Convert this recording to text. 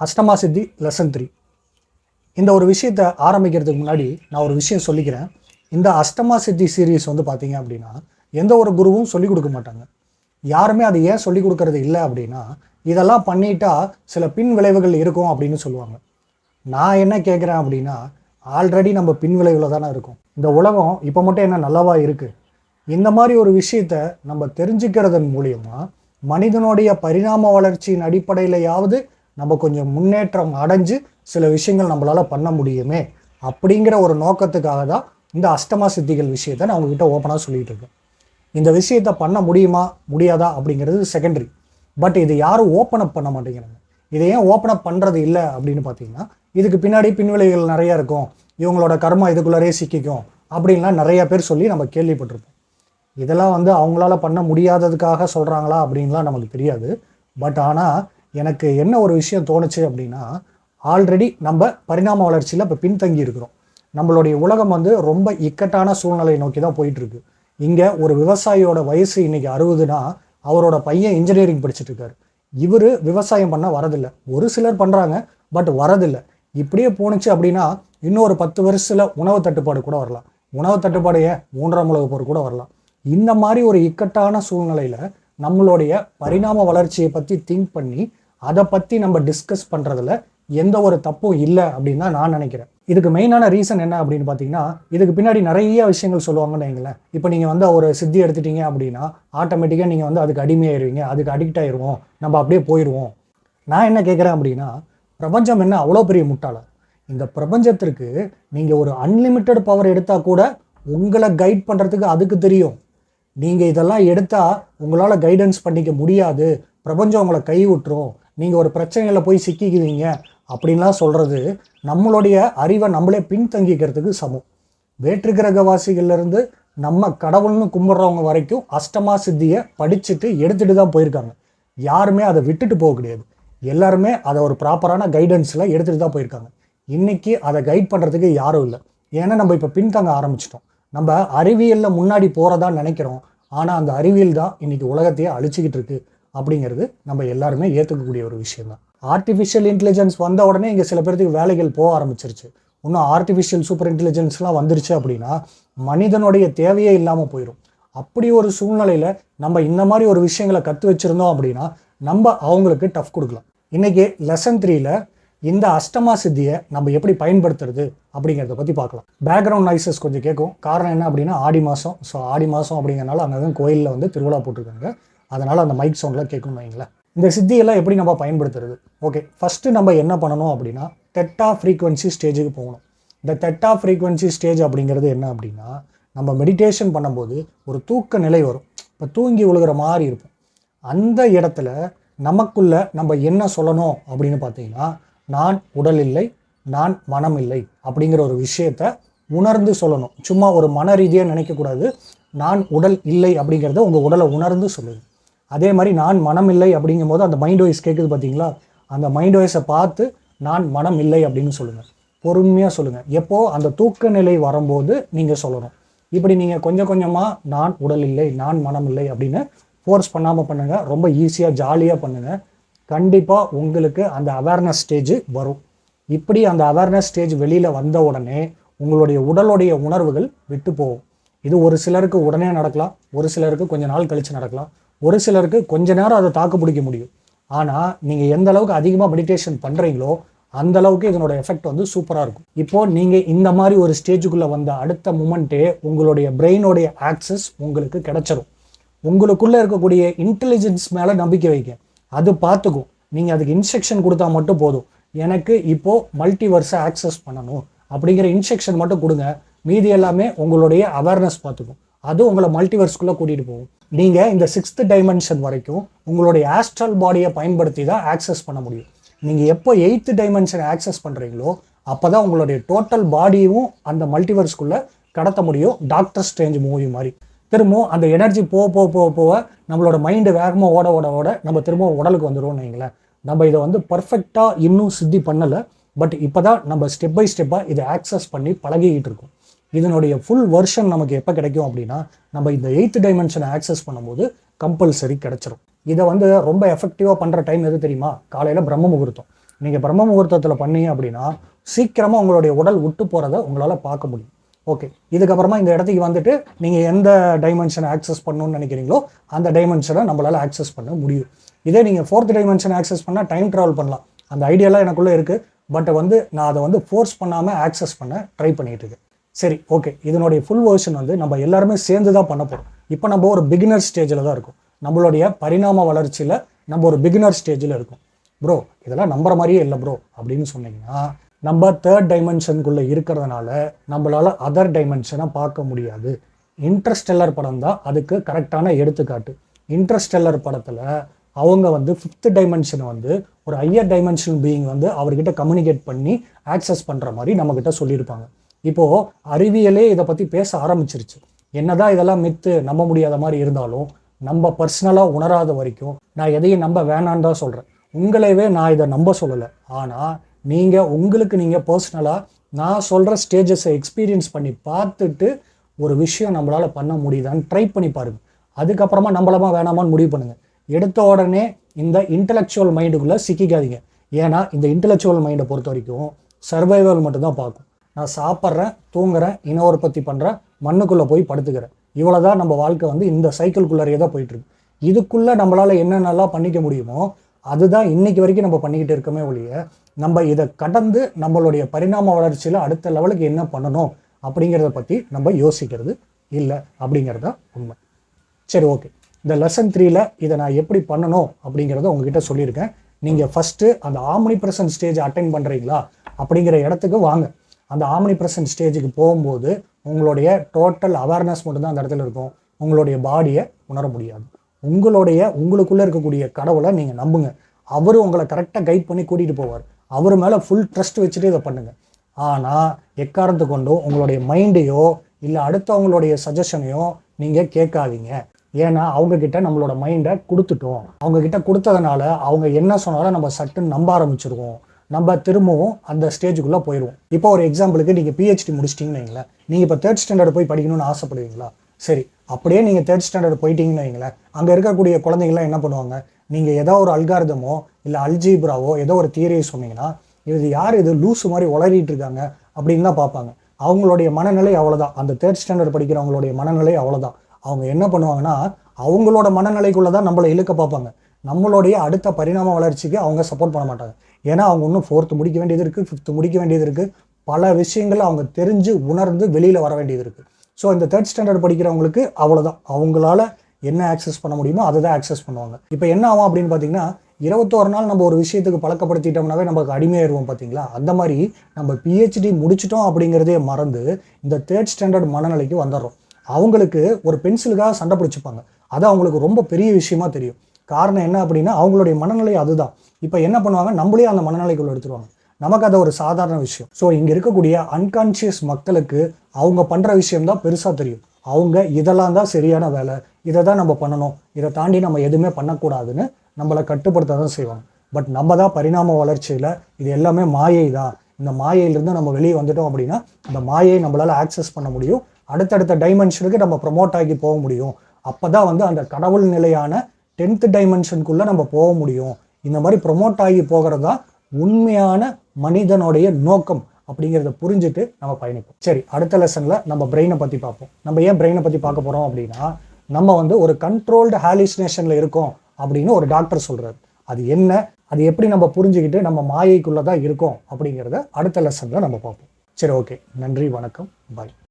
அஷ்டமா சித்தி lesson three இந்த ஒரு விஷயத்தை ஆரம்பிக்கிறதுக்கு முன்னாடி நான் ஒரு விஷயம் சொல்லிக்கிறேன். இந்த அஷ்டமா சித்தி சீரீஸ் வந்து பார்த்தீங்க அப்படின்னா எந்த ஒரு குருவும் சொல்லிக் கொடுக்க மாட்டாங்க. யாருமே அது ஏன் சொல்லிக் கொடுக்கறது இல்லை அப்படின்னா இதெல்லாம் பண்ணிட்டா சில பின் விளைவுகள் இருக்கும் அப்படின்னு சொல்லுவாங்க. நான் என்ன கேட்குறேன் அப்படின்னா ஆல்ரெடி நம்ம பின் விளைவில் தானே இருக்கும். இந்த உலகம் இப்போ மட்டும் என்ன நல்லவா இருக்குது இந்த மாதிரி ஒரு விஷயத்த நம்ம தெரிஞ்சுக்கிறதன் மூலியமாக மனிதனுடைய பரிணாம வளர்ச்சியின் அடிப்படையிலையாவது நம்ம கொஞ்சம் முன்னேற்றம் அடைஞ்சு சில விஷயங்கள் நம்மளால் பண்ண முடியுமே அப்படிங்கிற ஒரு நோக்கத்துக்காக தான் இந்த அஷ்டமா சித்திகள் விஷயத்தை நான் உங்ககிட்ட ஓப்பனாக சொல்லிட்டு இருக்கேன். இந்த விஷயத்தை பண்ண முடியுமா முடியாதா அப்படிங்கிறது செகண்டரி பட் இது யாரும் ஓப்பன் அப் பண்ண மாட்டேங்கிறாங்க. இதை ஏன் ஓப்பன் அப் பண்ணுறது இல்லை அப்படின்னு பார்த்தீங்கன்னா இதுக்கு பின்னாடி பின்விளைகள் நிறையா இருக்கும். இவங்களோட கர்மா இதுக்குள்ளாரே சிக்கிக்கும் அப்படின்லாம் நிறைய பேர் சொல்லி நம்ம கேள்விப்பட்டிருப்போம். இதெல்லாம் வந்து அவங்களால பண்ண முடியாததுக்காக சொல்கிறாங்களா அப்படின்லாம் நமக்கு தெரியாது. பட் ஆனால் எனக்கு என்ன ஒரு விஷயம் தோணுச்சு அப்படின்னா ஆல்ரெடி நம்ம பரிணாம வளர்ச்சியில் இப்போ பின்தங்கி இருக்கிறோம். நம்மளுடைய உலகம் வந்து ரொம்ப இக்கட்டான சூழ்நிலையை நோக்கி தான் போயிட்டுருக்கு இங்கே ஒரு விவசாயியோட வயசு இன்னைக்கு அறுபதுனா அவரோட பையன் இன்ஜினியரிங் படிச்சுட்டு இருக்காரு. இவர் விவசாயம் பண்ண வரதில்லை. ஒரு சிலர் பண்ணுறாங்க பட் வரதில்லை. இப்படியே போணுச்சு அப்படின்னா இன்னொரு பத்து வருஷத்தில் உணவு தட்டுப்பாடு கூட வரலாம். உணவு தட்டுப்பாடு ஏன்? மூன்றாம் உலக போர் கூட வரலாம். இந்த மாதிரி ஒரு இக்கட்டான சூழ்நிலையில் நம்மளுடைய பரிணாம வளர்ச்சியை பற்றி திங்க் பண்ணி அதை பற்றி நம்ம டிஸ்கஸ் பண்ணுறதுல எந்த ஒரு தப்பும் இல்லை அப்படின்னு தான் நான் நினைக்கிறேன். இதுக்கு மெயினான ரீசன் என்ன அப்படின்னு பார்த்தீங்கன்னா இதுக்கு பின்னாடி நிறைய விஷயங்கள் சொல்லுவாங்கன்னு வைங்களேன். இப்போ நீங்கள் வந்து ஒரு சித்தி எடுத்துட்டீங்க அப்படின்னா ஆட்டோமேட்டிக்காக நீங்கள் வந்து அதுக்கு அடிமையாயிருவீங்க அதுக்கு அடிக்ட் ஆயிடுவோம் நம்ம அப்படியே போயிடுவோம் நான் என்ன கேட்குறேன் அப்படின்னா பிரபஞ்சம் என்ன அவ்வளோ பெரிய முட்டாளா? இந்த பிரபஞ்சத்திற்கு நீங்கள் ஒரு அன்லிமிட்டெட் பவர் எடுத்தால் கூட உங்களை கைட் பண்ணுறதுக்கு அதுக்கு தெரியும். நீங்கள் இதெல்லாம் எடுத்தால் உங்களால் கைடன்ஸ் பண்ணிக்க முடியாது. பிரபஞ்சம் உங்களை கை விட்டுரும் நீங்கள் ஒரு பிரச்சனையில் போய் சிக்கிக்குவீங்க அப்படின்லாம் சொல்கிறது நம்மளுடைய அறிவை நம்மளே பின்தங்கிக்கிறதுக்கு சமம். வேற்று கிரகவாசிகள்லேருந்து நம்ம கடவுள்னு கும்பிட்றவங்க வரைக்கும் அஷ்டமா சித்தியை படிச்சுட்டு எடுத்துகிட்டு தான் போயிருக்காங்க. யாருமே அதை விட்டுட்டு போக கிடையாது. எல்லாருமே அதை ஒரு ப்ராப்பரான கைடன்ஸில் எடுத்துகிட்டு தான் போயிருக்காங்க. இன்றைக்கி அதை கைட் பண்ணுறதுக்கு யாரும் இல்லை. ஏன்னா நம்ம இப்போ பின்தங்க ஆரம்பிச்சிட்டோம். நம்ம அறிவியலில் முன்னாடி போகிறதா நினைக்கிறோம். ஆனால் அந்த அறிவியல் தான் இன்றைக்கி உலகத்தையே அழிச்சிக்கிட்டு இருக்குது அப்படிங்கிறது நம்ம எல்லாருமே ஏற்றுக்கக்கூடிய ஒரு விஷயம் தான் ஆர்டிஃபிஷியல் இன்டெலிஜென்ஸ் வந்த உடனே இங்கே சில பேர்த்துக்கு வேலைகள் போக ஆரம்பிச்சிருச்சு. இன்னும் ஆர்டிஃபிஷியல் சூப்பர் இன்டெலிஜென்ஸ்லாம் வந்துருச்சு அப்படின்னா மனிதனுடைய தேவையே இல்லாமல் போயிடும் அப்படி ஒரு சூழ்நிலையில் நம்ம இந்த மாதிரி ஒரு விஷயங்களை கற்று வச்சுருந்தோம் அப்படின்னா நம்ம அவங்களுக்கு டஃப் கொடுக்கலாம். இன்றைக்கி லெசன் த்ரீயில் இந்த அஷ்டமா சித்தியை நம்ம எப்படி பயன்படுத்துறது அப்படிங்கிறத பற்றி பார்க்கலாம். பேக்ரவுண்ட் நாய்ஸஸ் கொஞ்சம் கேட்கும். காரணம் என்ன அப்படின்னா ஆடி மாதம் ஸோ ஆடி மாதம் அப்படிங்கிறனால அங்கே கோயிலில் வந்து திருவிழா போட்டிருக்காங்க. அதனால் அந்த மைக் சவுண்டில் கேட்கணும் வைங்களேன் இந்த சித்தியெல்லாம் எப்படி நம்ம பயன்படுத்துறது? ஓகே ஃபஸ்ட்டு நம்ம என்ன பண்ணணும் அப்படின்னா தெட்டா ஃப்ரீக்வன்சி ஸ்டேஜுக்கு போகணும். இந்த தெட்டா ஃப்ரீக்வன்சி ஸ்டேஜ் அப்படிங்கிறது என்ன அப்படின்னா நம்ம மெடிடேஷன் பண்ணும்போது ஒரு தூக்க நிலை வரும். இப்போ தூங்கி விழுகிற மாதிரி இருக்கும். அந்த இடத்துல நமக்குள்ள நம்ம என்ன சொல்லணும் அப்படின்னு பார்த்தீங்கன்னா நான் உடல் இல்லை நான் மனம் இல்லை அப்படிங்கிற ஒரு விஷயத்த உணர்ந்து சொல்லணும். சும்மா ஒரு மன ரீதியாக நினைக்கக்கூடாது. நான் உடல் இல்லை அப்படிங்கிறத உங்கள் உடலை உணர்ந்து சொல்லுது. அதே மாதிரி நான் மனம் இல்லை அப்படிங்கும்போது அந்த மைண்ட் வாய்ஸ் கேட்குது பார்த்தீங்களா அந்த மைண்ட் வாய்ஸை பார்த்து நான் மனம் இல்லை அப்படின்னு சொல்லுங்கள் பொறுமையாக சொல்லுங்கள் எப்போ அந்த தூக்க நிலை வரும்போது நீங்கள் சொல்லணும். இப்படி நீங்கள் கொஞ்சம் கொஞ்சமாக நான் உடல் இல்லை நான் மனம் இல்லை அப்படின்னு ஃபோர்ஸ் பண்ணாமல் பண்ணுங்கள் ரொம்ப ஈஸியாக ஜாலியாக பண்ணுங்கள் கண்டிப்பாக உங்களுக்கு அந்த அவேர்னஸ் ஸ்டேஜ் வரும். இப்படி அந்த அவேர்னஸ் ஸ்டேஜ் வெளியில் வந்த உடனே உங்களுடைய உடலுடைய உணர்வுகள் விட்டு போகும். இது ஒரு சிலருக்கு உடனே நடக்கலாம். ஒரு சிலருக்கு கொஞ்ச நாள் கழித்து நடக்கலாம். ஒரு சிலருக்கு கொஞ்ச நேரம் அதை தாக்கு பிடிக்க முடியும். ஆனால் நீங்கள் எந்த அளவுக்கு அதிகமாக மெடிடேஷன் பண்ணுறீங்களோ அந்த அளவுக்கு இதனோட எஃபெக்ட் வந்து சூப்பராக இருக்கும். இப்போ நீங்கள் இந்த மாதிரி ஒரு ஸ்டேஜுக்குள்ளே வந்த அடுத்த மூமெண்ட்டே உங்களுடைய பிரெயினோடைய ஆக்சஸ் உங்களுக்கு கிடைச்சிரும். உங்களுக்குள்ளே இருக்கக்கூடிய இன்டெலிஜென்ஸ் மேலே நம்பிக்கை வைக்க அது பார்த்துக்கும் நீங்கள் அதுக்கு இன்ஸ்ட்ரக்ஷன் கொடுத்தா மட்டும் போதும். எனக்கு இப்போது மல்டிவர்ஸை ஆக்சஸ் பண்ணணும். அப்படிங்கிற இன்ஸ்ட்ரக்ஷன் மட்டும் கொடுங்க. மீதி எல்லாமே உங்களுடைய அவேர்னஸ் பார்த்துக்கும் அது உங்களை மல்டிவர்ஸ்குள்ளே கூட்டிகிட்டு போகும். நீங்கள் இந்த சிக்ஸ்த்து டைமென்ஷன் வரைக்கும் உங்களுடைய ஆஸ்ட்ரல் பாடியை பயன்படுத்தி தான் ஆக்சஸ் பண்ண முடியும். நீங்கள் எப்போ எயித்து டைமென்ஷன் ஆக்சஸ் பண்ணுறீங்களோ அப்போ தான் உங்களுடைய டோட்டல் பாடியும் அந்த மல்டிவர்ஸ்குள்ளே கடத்த முடியும். டாக்டர் ஸ்ட்ரேஞ்ச் மூவி மாதிரி. திரும்பவும் அந்த எனர்ஜி போக போக போக போக நம்மளோட மைண்டு வேகமாக ஓட ஓட ஓட நம்ம திரும்பவும் உடலுக்கு வந்துடும்னு வைங்களேன். நம்ம இதை வந்து பர்ஃபெக்டாக இன்னும் சித்தி பண்ணலை. பட் இப்போ தான் நம்ம ஸ்டெப் பை ஸ்டெப்பாக இதை ஆக்சஸ் பண்ணி பழகிக்கிட்டு இருக்கோம். இதனுடைய ஃபுல் வெர்ஷன் நமக்கு எப்போ கிடைக்கும் அப்படின்னா நம்ம இந்த எயித் டைமென்ஷனை ஆக்சஸ் பண்ணும்போது கம்பல்சரி கிடைச்சிரும். இதை வந்து ரொம்ப எஃபெக்டிவாக பண்ணுற டைம் எது தெரியுமா? காலையில் பிரம்ம முகூர்த்தம். நீங்கள் பிரம்ம முகூர்த்தத்தில் பண்ணீங்க அப்படின்னா சீக்கிரமாக உங்களுடைய உடல் விட்டு போகிறத உங்களால் பார்க்க முடியும். ஓகே இதுக்கப்புறமா இந்த இடத்துக்கு வந்துட்டு நீங்கள் எந்த டைமென்ஷனை ஆக்சஸ் பண்ணணும்னு நினைக்கிறீங்களோ அந்த டைமென்ஷனை நம்மளால் ஆக்சஸ் பண்ண முடியும். இதே நீங்கள் ஃபோர்த் டைமென்ஷனை ஆக்சஸ் பண்ணால் டைம் ட்ராவல் பண்ணலாம். அந்த ஐடியாலாம் எனக்குள்ளே இருக்குது பட் வந்து நான் அதை வந்து ஃபோர்ஸ் பண்ணாமல் ஆக்சஸ் பண்ண ட்ரை பண்ணிகிட்டு இருக்கேன். சரி ஓகே இதனுடைய ஃபுல் வேர்ஷன் வந்து நம்ம எல்லாருமே சேர்ந்து தான் பண்ண போகிறோம் இப்போ நம்ம ஒரு பிகினர் ஸ்டேஜில் தான் இருக்கும். நம்மளுடைய பரிணாம வளர்ச்சியில் நம்ம ஒரு பிகினர் ஸ்டேஜில் இருக்கும். ப்ரோ இதெல்லாம் நம்புற மாதிரியே இல்லை ப்ரோ அப்படின்னு சொன்னீங்கன்னா நம்ம தேர்ட் டைமென்ஷனுக்குள்ளே இருக்கிறதுனால நம்மளால் அதர் டைமென்ஷனை பார்க்க முடியாது. இன்ட்ரஸ்டெல்லர் படம் தான் அதுக்கு கரெக்டான எடுத்துக்காட்டு. இன்ட்ரஸ்டெல்லர் படத்தில் அவங்க வந்து ஃபிஃப்த் டைமென்ஷனை வந்து ஒரு ஹையர் டைமென்ஷன் பீயிங் வந்து அவர்கிட்ட கம்யூனிகேட் பண்ணி ஆக்சஸ் பண்ணுற மாதிரி நம்மக்கிட்ட சொல்லியிருப்பாங்க. இப்போது அறிவியலே இதை பற்றி பேச ஆரம்பிச்சிருச்சு. என்னதான் இதெல்லாம் மித்து நம்ப முடியாத மாதிரி இருந்தாலும் நம்ம பர்சனலாக உணராத வரைக்கும் நான் எதையும் நம்ப வேணான்னு தான் சொல்கிறேன் உங்களையவே நான் இதை நம்ப சொல்லலை. ஆனால் நீங்கள் உங்களுக்கு நீங்கள் பர்சனலாக நான் சொல்கிற ஸ்டேஜஸை எக்ஸ்பீரியன்ஸ் பண்ணி பார்த்துட்டு ஒரு விஷயம் நம்மளால் பண்ண முடியுதான்னு ட்ரை பண்ணி பாருங்கள் அதுக்கப்புறமா நம்மளமா வேணாமான்னு முடிவு பண்ணுங்கள் எடுத்த உடனே இந்த இன்டலெக்சுவல் மைண்டுக்குள்ளே சிக்கிக்காதீங்க. ஏன்னா இந்த இன்டலெக்சுவல் மைண்டை பொறுத்த வரைக்கும் சர்வைவல் மட்டும்தான் பார்க்கும். நான் சாப்பிட்றேன் தூங்குறேன் இன உற்பத்தி பண்ணுறேன் மண்ணுக்குள்ளே போய் படுத்துக்கிறேன். இவ்வளோ தான் நம்ம வாழ்க்கை வந்து இந்த சைக்கிள்குள்ளேயே தான் போயிட்டுருக்கு. இதுக்குள்ளே நம்மளால் என்னென்னலாம் பண்ணிக்க முடியுமோ அதுதான் இன்னைக்கு வரைக்கும் நம்ம பண்ணிக்கிட்டு இருக்கோமே ஒழிய நம்ம இதை கடந்து நம்மளுடைய பரிணாம வளர்ச்சியில் அடுத்த லெவலுக்கு என்ன பண்ணணும் அப்படிங்கிறத பற்றி நம்ம யோசிக்கிறது இல்லை அப்படிங்கிறது தான் உண்மை. சரி ஓகே. இந்த லெசன் த்ரீல இதை நான் எப்படி பண்ணணும் அப்படிங்கிறத உங்ககிட்ட சொல்லியிருக்கேன். நீங்கள் ஃபஸ்ட்டு அந்த ஆம்னி பிரசன்ட் ஸ்டேஜ் அட்டைன் பண்ணுறீங்களா அப்படிங்கிற இடத்துக்கு வாங்க. அந்த ஆம்னி பிரசன்ட் ஸ்டேஜுக்கு போகும்போது உங்களுடைய டோட்டல் அவேர்னஸ் மட்டும்தான் அந்த இடத்துல இருக்கும். உங்களுடைய பாடியை உணர முடியாது. உங்களுடைய உங்களுக்குள்ளே இருக்கக்கூடிய கடவுளை நீங்கள் நம்புங்க. அவர் உங்களை கரெக்டாக கைட் பண்ணி கூட்டிகிட்டு போவார். அவர் மேலே ஃபுல் ட்ரஸ்ட் வச்சுட்டு இதை பண்ணுங்கள் ஆனால் எக்காரணத்து கொண்டும் உங்களுடைய மைண்டையோ இல்லை அடுத்தவங்களுடைய சஜஷனையோ நீங்கள் கேட்காதீங்க. ஏன்னா அவங்கக்கிட்ட நம்மளோட மைண்டை கொடுத்துட்டோம். அவங்கக்கிட்ட கொடுத்ததுனால அவங்க என்ன சொன்னாலும் நம்ம சட்டுன்னு நம்ப ஆரம்பிச்சிருவோம். நம்ம திரும்பவும் அந்த ஸ்டேஜுக்குள்ளே போயிடுவோம். இப்போ ஒரு எக்ஸாம்பிளுக்கு நீங்கள் பிஹெச்டி முடிச்சிட்டிங்கன்னு வைங்களேன். நீங்கள் இப்போ தேர்ட் ஸ்டாண்டர்ட் போய் படிக்கணும்னு ஆசைப்படுவீங்களா? சரி அப்படியே நீங்கள் தேர்ட் ஸ்டாண்டர்ட் போயிட்டீங்கன்னு வைங்களேன். அங்கே இருக்கக்கூடிய குழந்தைங்களாம் என்ன பண்ணுவாங்க? நீங்கள் ஏதோ ஒரு அல்காரதமோ இல்லை அல்ஜீப்ராவோ ஏதோ ஒரு தியரியை சொன்னீங்கன்னா இது யார் இது? லூசு மாதிரி உளறிட்டு இருக்காங்க அப்படின்னு தான் பார்ப்பாங்க. அவங்களுடைய மனநிலை அவ்வளோதான் அந்த தேர்ட் ஸ்டாண்டர்ட் படிக்கிறவங்களுடைய மனநிலை அவ்வளோதான் அவங்க என்ன பண்ணுவாங்கன்னா அவங்களோட மனநிலைக்குள்ளே தான் நம்மளை இழுக்க பார்ப்பாங்க. நம்மளுடைய அடுத்த பரிணாம வளர்ச்சிக்கு அவங்க சப்போர்ட் பண்ண மாட்டாங்க. ஏன்னா அவங்க இன்னும் ஃபோர்த்து முடிக்க வேண்டியது இருக்குது ஃபிஃப்த்து முடிக்க வேண்டியது இருக்குது பல விஷயங்கள் அவங்க தெரிஞ்சு உணர்ந்து வெளியில் வர வேண்டியது இருக்குது ஸோ இந்த தேர்ட் ஸ்டாண்டர்ட் படிக்கிறவங்களுக்கு அவ்வளோதான் அவங்களால என்ன ஆக்சஸ் பண்ண முடியுமோ அதை தான் ஆக்சஸ் பண்ணுவாங்க. இப்போ என்ன ஆகும் அப்படின்னு பார்த்தீங்கன்னா இருபத்தோரு நாள் நம்ம ஒரு விஷயத்துக்கு பழக்கப்படுத்திட்டோம்னாவே நமக்கு அடிமையாயிருவோம் பார்த்தீங்களா அந்த மாதிரி நம்ம பிஹெச்டி முடிச்சிட்டோம் அப்படிங்கிறதே மறந்து இந்த தேர்ட் ஸ்டாண்டர்ட் மனநிலைக்கு வந்துடுறோம். அவங்களுக்கு ஒரு பென்சிலுக்காக சண்டை பிடிச்சிப்பாங்க. அது அவங்களுக்கு ரொம்ப பெரிய விஷயமா தெரியும். காரணம் என்ன அப்படின்னா அவங்களுடைய மனநிலை அதுதான். இப்போ என்ன பண்ணுவாங்க? நம்மளே அந்த மனநிலைக்குள்ள எடுத்துருவாங்க. நமக்கு அது ஒரு சாதாரண விஷயம். ஸோ இங்கே இருக்கக்கூடிய அன்கான்ஷியஸ் மக்களுக்கு அவங்க பண்ணுற விஷயம் தான் பெருசாக தெரியும். அவங்க இதெல்லாம் தான் சரியான வேலை. இதை தான் நம்ம பண்ணணும். இதை தாண்டி நம்ம எதுவுமே பண்ணக்கூடாதுன்னு நம்மளை கட்டுப்படுத்த தான் செய்வாங்க. பட் நம்ம தான் பரிணாம வளர்ச்சியில் இது எல்லாமே மாயை தான். இந்த மாயையிலிருந்து நம்ம வெளியே வந்துட்டோம் அப்படின்னா அந்த மாயை நம்மளால் ஆக்சஸ் பண்ண முடியும். அடுத்தடுத்த டைமென்ஷனுக்கு நம்ம ப்ரொமோட் ஆகி போக முடியும். அப்போ தான் வந்து அந்த கடவுள் நிலையான டென்த்து டைமென்ஷனுக்குள்ளே நம்ம போக முடியும். இந்த மாதிரி ப்ரொமோட் ஆகி போகிறது தான் உண்மையான மனிதனுடைய நோக்கம் அப்படிங்கிறத புரிஞ்சுட்டு நம்ம பயணிப்போம். சரி அடுத்த லெசனில் நம்ம பிரெயினை பற்றி பார்ப்போம். நம்ம ஏன் பிரெயினை பற்றி பார்க்க போகிறோம் அப்படின்னா நம்ம வந்து ஒரு கண்ட்ரோல்டு ஹாலிசினேஷனில் இருக்கோம் அப்படின்னு ஒரு டாக்டர் சொல்கிறார் அது என்ன? அது எப்படி நம்ம புரிஞ்சுக்கிட்டு நம்ம மாயைக்குள்ளே தான் இருக்கோம் அப்படிங்கிறத அடுத்த லெசனில் நம்ம பார்ப்போம். சரி ஓகே நன்றி வணக்கம். பாய்